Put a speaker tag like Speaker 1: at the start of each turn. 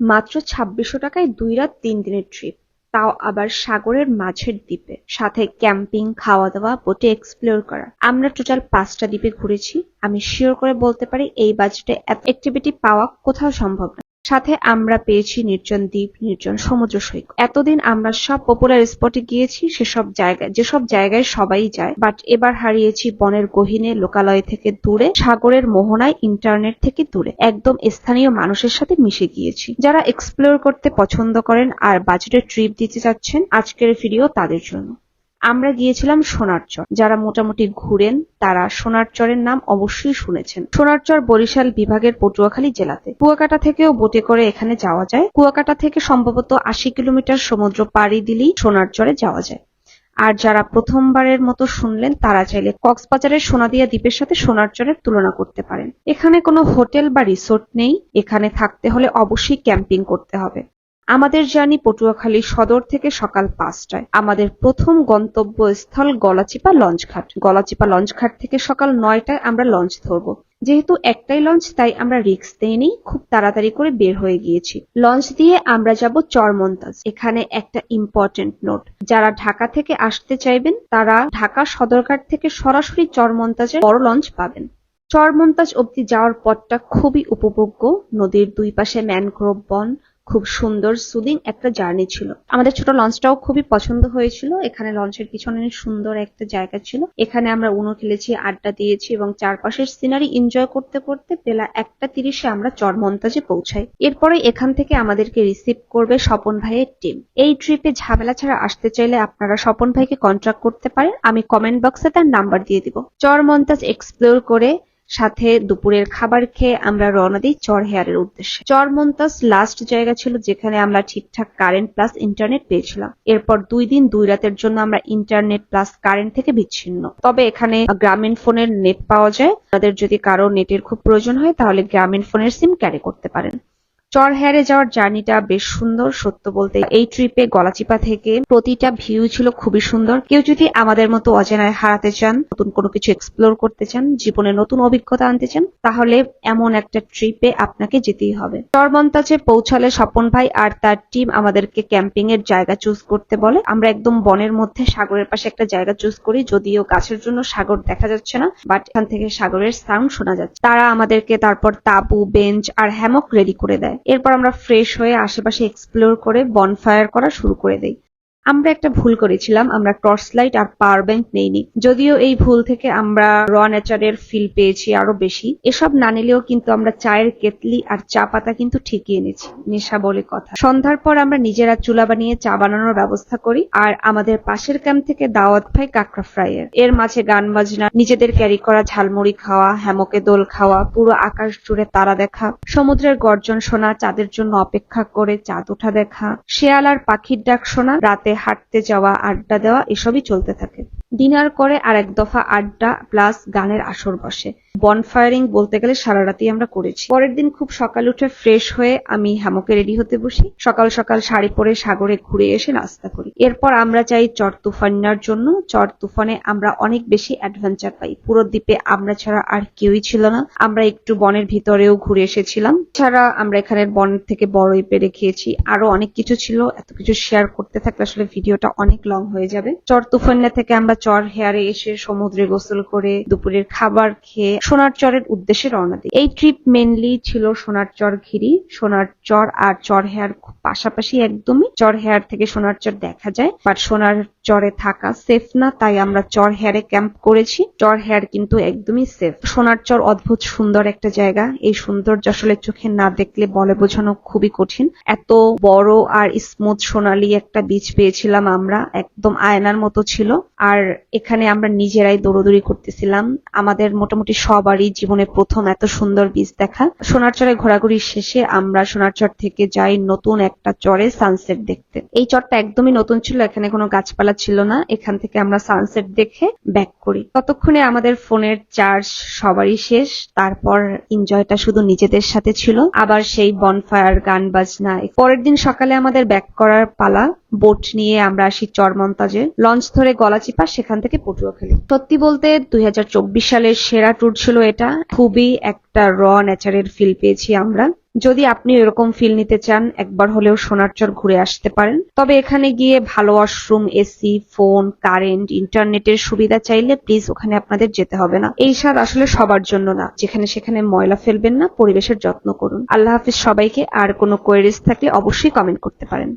Speaker 1: মাত্র ছাব্বিশশো টাকায় দুই রাত তিন দিনের ট্রিপ তাও আবার সাগরের মাঝের দ্বীপে। সাথে ক্যাম্পিং খাওয়া দাওয়া বোটে এক্সপ্লোর করা। আমরা টোটাল পাঁচটা দ্বীপে ঘুরেছি। আমি শিওর করে বলতে পারি এই বাজেটে এত অ্যাক্টিভিটি পাওয়া কোথাও সম্ভব না। সাথে আমরা পেয়েছি নির্জন দ্বীপ, নির্জন সমুদ্র সৈকত। এতদিন আমরা সব পপুলার স্পটে গিয়েছি, সেসব জায়গায়, যেসব জায়গায় সবাই যায়। বাট এবার হারিয়েছি বনের গহীনে, লোকালয় থেকে দূরে, সাগরের মোহনায় ইন্টারনেট থেকে দূরে। একদম স্থানীয় মানুষের সাথে মিশে গিয়েছি, যারা এক্সপ্লোর করতে পছন্দ করেন আর বাজেটের ট্রিপ দিতে চাচ্ছেন। আজকের ভিডিও তাদের জন্য। আমরা গিয়েছিলাম সোনারচর। যারা মোটামুটি ঘুরেন, তারা সোনারচরের নাম অবশ্যই শুনেছেন। সোনারচর বরিশাল বিভাগের পটুয়াখালী জেলাতে। কুয়াকাটা থেকেও বোটে করে এখানে যাওয়া যায়। কুয়াকাটা থেকে সম্ভবত আশি কিলোমিটার সমুদ্র পাড়ি দিলেই সোনারচরে যাওয়া যায়। আর যারা প্রথমবারের মতো শুনলেন, তারা চাইলে কক্সবাজারের সোনাদিয়া দ্বীপের সাথে সোনারচরের তুলনা করতে পারেন। এখানে কোনো হোটেল বা রিসোর্ট নেই। এখানে থাকতে হলে অবশ্যই ক্যাম্পিং করতে হবে। আমাদের জার্নি পটুয়াখালী সদর থেকে সকাল পাঁচটায়। আমাদের প্রথম গন্তব্যস্থল গলাচিপা লঞ্চঘাট। গলাচিপা লঞ্চঘাট থেকে সকাল নয়টায় আমরা লঞ্চ ধরবো। যেহেতু একটাই লঞ্চ, তাই আমরা রিস্ক দেইনি, খুব তাড়াতাড়ি করে বের হয়ে গিয়েছি। লঞ্চ দিয়ে আমরা যাব চরমন্তাজ। এখানে একটা ইম্পর্টেন্ট নোট যারা ঢাকা থেকে আসতে চাইবেন, তারা ঢাকা সদরঘাট থেকে সরাসরি চরমন্তাজের বড় লঞ্চ পাবেন। চরমন্তাজ অব্দি যাওয়ার পথটা খুবই উপভোগ্য। নদীর দুই পাশে ম্যানগ্রোভ বন খুব সুন্দর সুদিং একটা জার্নি ছিল। আমাদের ছোট লঞ্চটাও খুবই পছন্দ হয়েছিল। এখানে লঞ্চের পিছনে সুন্দর একটা জায়গা ছিল। এখানে আমরা উনো খেলেছি, আড্ডা দিয়েছি এবং চারপাশের সিনারি এনজয় করতে করতে বেলা একটা তিরিশে আমরা চরমন্তাজে পৌঁছাই। এরপরে এখান থেকে আমাদেরকে রিসিভ করবে স্বপন ভাইয়ের টিম এই ট্রিপে ঝামেলা ছাড়া আসতে চাইলে আপনারা স্বপন ভাইকে কন্ট্যাক্ট করতে পারেন। আমি কমেন্ট বক্সে তার নাম্বার দিয়ে দিব। চরমন্তাজ এক্সপ্লোর করে সাথে দুপুরের খাবার খেয়ে আমরা রওনা দিই চর চরহেয়ারের উদ্দেশ্যে। চর চরমন্তাস লাস্ট জায়গা ছিল যেখানে আমরা ঠিকঠাক কারেন্ট প্লাস ইন্টারনেট পেয়েছিলাম। এরপর দুই দিন, দুই রাতের জন্য আমরা ইন্টারনেট প্লাস কারেন্ট থেকে বিচ্ছিন্ন। তবে এখানে গ্রামীণ ফোনের নেট পাওয়া যায়। তাদের যদি কারও নেটের খুব প্রয়োজন হয়, তাহলে গ্রামীণ ফোনের সিম ক্যারি করতে পারেন। চরহেয়ারে যাওয়ার জার্নিটা বেশ সুন্দর, সত্য বলতে এই ট্রিপে গলাচিপা থেকে প্রতিটা ভিউ ছিল খুবই সুন্দর। কেউ যদি আমাদের মতো অজানায় হারাতে চান, নতুন কোনো কিছু এক্সপ্লোর করতে চান, জীবনে নতুন অভিজ্ঞতা আনতে চান, তাহলে এমন একটা ট্রিপে আপনাকে যেতেই হবে। চরমন্তাজে পৌঁছালে স্বপন ভাই আর তার টিম আমাদেরকে ক্যাম্পিং এর জায়গা চুজ করতে বলে। আমরা একদম বনের মধ্যে সাগরের পাশে একটা জায়গা চুজ করি, যদিও গাছের জন্য সাগর দেখা যাচ্ছে না বাট এখান থেকে সাগরের সাউন্ড শোনা যাচ্ছে। তারা আমাদেরকে তারপর তাবু বেঞ্চ আর হ্যামক রেডি করে দেয়। এরপর আমরা ফ্রেশ হয়ে আশেপাশে এক্সপ্লোর করে বনফায়ার করা শুরু করে দেই। আমরা একটা ভুল করেছিলাম, আমরা টর্চ লাইট আর পাওয়ার ব্যাংক নেইনি। যদিও এই ভুল থেকে আমরা র নেচারের ফিল পেয়েছি আরও বেশি। এসব না নিলেও কিন্তু আমরা চায়ের কেতলি আর চা পাতা কিন্তু ঠিকই এনেছি, নেশা বলে কথা। সন্ধ্যার পর আমরা নিজেরা চুলা বানিয়ে চা বানানোর ব্যবস্থা করি, আর আমাদের পাশের ক্যাম্প থেকে দাওয়াত পাই কাঁকড়া ফ্রাইয়ের। এর মাঝে গান বাজনা, নিজেদের ক্যারি করা ঝালমুড়ি খাওয়া, হ্যামকে দোল খাওয়া, পুরো আকাশ জুড়ে তারা দেখা, সমুদ্রের গর্জন শোনা, চাঁদের জন্য অপেক্ষা করে চাঁদ ওঠা দেখা, শেয়াল আর পাখির ডাক শোনা, রাতে হাঁটতে যাওয়া, আড্ডা দেওয়া, এসবই চলতে থাকে। ডিনার করে আর এক দফা আড্ডা প্লাস গানের আসর বসে। বনফায়ারিং বলতে গেলে সারা রাতই আমরা করেছি। পরের দিন খুব সকাল উঠে ফ্রেশ হয়ে আমি হ্যামকে রেডি হতে বসি। সকাল সকাল শাড়ি পরে সাগরে ঘুরে এসে নাস্তা করি। এরপর আমরা চাই চর তুফানার জন্য। চর তুফানে আমরা অনেক বেশি অ্যাডভেঞ্চার পাই। পুরো দ্বীপে আমরা ছাড়া আর কেউই ছিল না। আমরা একটু বনের ভিতরেও ঘুরে এসেছিলাম। ছাড়া আমরা এখানের বন থেকে বড়ই পেরে খেয়েছি আরও অনেক কিছু ছিল। এত কিছু শেয়ার করতে থাকলে আসলে ভিডিওটা অনেক লং হয়ে যাবে। চর তুফান্না থেকে আমরা চর হেয়ারে এসে সমুদ্রে গোসল করে দুপুরের খাবার খেয়ে সোনার চরের উদ্দেশ্যে রওনা দিই। এই ট্রিপ মেনলি ছিল সোনার চর ঘিরি, সোনার চর আর চর হেয়ার পাশাপাশি একদমই। চর হেয়ার থেকে সোনার চর দেখা যায় বাট সোনার চরে থাকা সেফ না, তাই আমরা চর হেয়ারে ক্যাম্প করেছি। চর হেয়ার কিন্তু একদমই সেফ সোনার চর অদ্ভুত সুন্দর একটা জায়গা। এই সৌন্দর্য আসলে চোখে না দেখলে বলে বোঝানো খুবই কঠিন। এত বড় আর স্মুথ সোনালি একটা বীজ পেয়েছিলাম আমরা, একদম আয়নার মতো ছিল। আর এখানে আমরা নিজেরাই দৌড়দৌড়ি করতেছিলাম। আমাদের মোটামুটি সবারই জীবনে প্রথম এত সুন্দর বীজ দেখা। সোনারচরে ঘোরাঘুরি শেষে আমরা সোনারচর থেকে যাই নতুন একটা চরে সানসেট দেখতে। এই চরটা একদমই নতুন ছিল, এখানে কোনো গাছপালা ছিল না। এখান থেকে আমরা সানসেট দেখে ব্যাক করি। ততক্ষণে আমাদের ফোনের চার্জ সবারই শেষ। তারপর এনজয়টা শুধু নিজেদের সাথে ছিল। আবার সেই বনফায়ার গান, বাজনা। পরের দিন সকালে আমাদের ব্যাক করার পালা বোট নিয়ে আমরা আসি চরমন্তাজে। লঞ্চ ধরে গলাচিপা সেখান থেকে পটুয়াখালী সত্যি বলতে দুই হাজার চব্বিশ সালের সেরা ট্যুর ছিল এটা। খুবই একটা র নেচারের ফিল পেয়েছি আমরা। যদি আপনি এরকম ফিল নিতে চান, একবার হলেও সোনারচর ঘুরে আসতে পারেন। তবে এখানে গিয়ে ভালো ওয়াশরুম এসি ফোন কারেন্ট ইন্টারনেটের সুবিধা চাইলে প্লিজ ওখানে আপনাদের যেতে হবে না। এই স্বাদ আসলে সবার জন্য না। যেখানে সেখানে ময়লা ফেলবেন না, পরিবেশের যত্ন করুন। আল্লাহ হাফিজ সবাইকে। আর কোনো কোয়েরিজ থাকলে অবশ্যই কমেন্ট করতে পারেন।